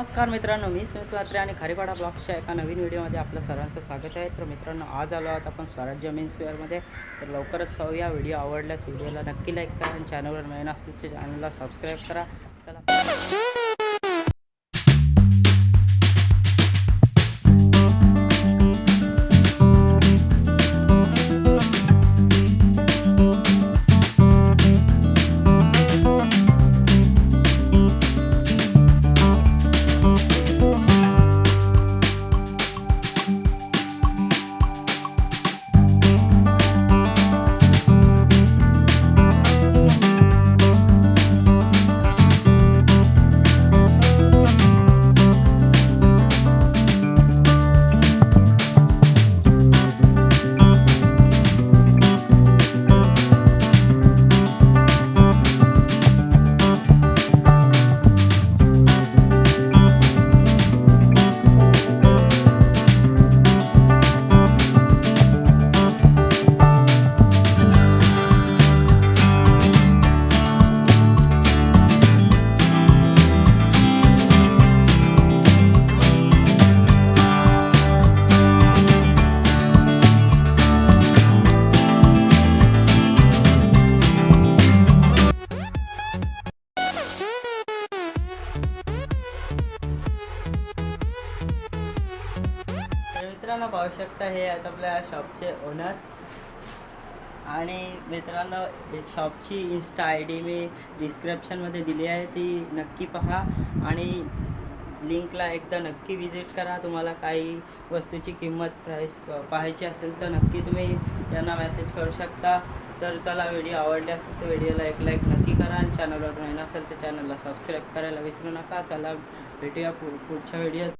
नमस्कार मित्रांनो मी सुमित म्हात्रे आणि खारीपाडा ब्लॉग्सच्या एका नवीन व्हिडिओमध्ये आपलं सर्वांचं स्वागत आहे. तर मित्रांनो आज आलो आहोत आपण स्वराज्य मेन्सवेअरमध्ये तर लवकरच पाहूया व्हिडिओ आवडल्यास व्हिडिओला नक्की लाईक करा आणि चॅनलवर नवीन असेल तर चॅनलला सबस्क्राईब करा. चला. मित्रांनो पाहू शकता हे आहेत आपल्या शॉपचे ओनर आणि मित्रांनो शॉपची इन्स्टा आय डी मी डिस्क्रिप्शनमध्ये दिली आहे ती नक्की पहा. आणि लिंकला एकदा नक्की विजिट करा. तुम्हाला काही वस्तूची किंमत प्राईस पाहायची असेल तर नक्की तुम्ही त्यांना मेसेज करू शकता. तर चला व्हिडिओ आवडले असेल तर व्हिडिओला एक लाईक नक्की करा. आणि चॅनलवर नवीन असेल तर चॅनलला सबस्क्राईब करायला विसरू नका. चला भेटूया पु पुढच्या व्हिडिओ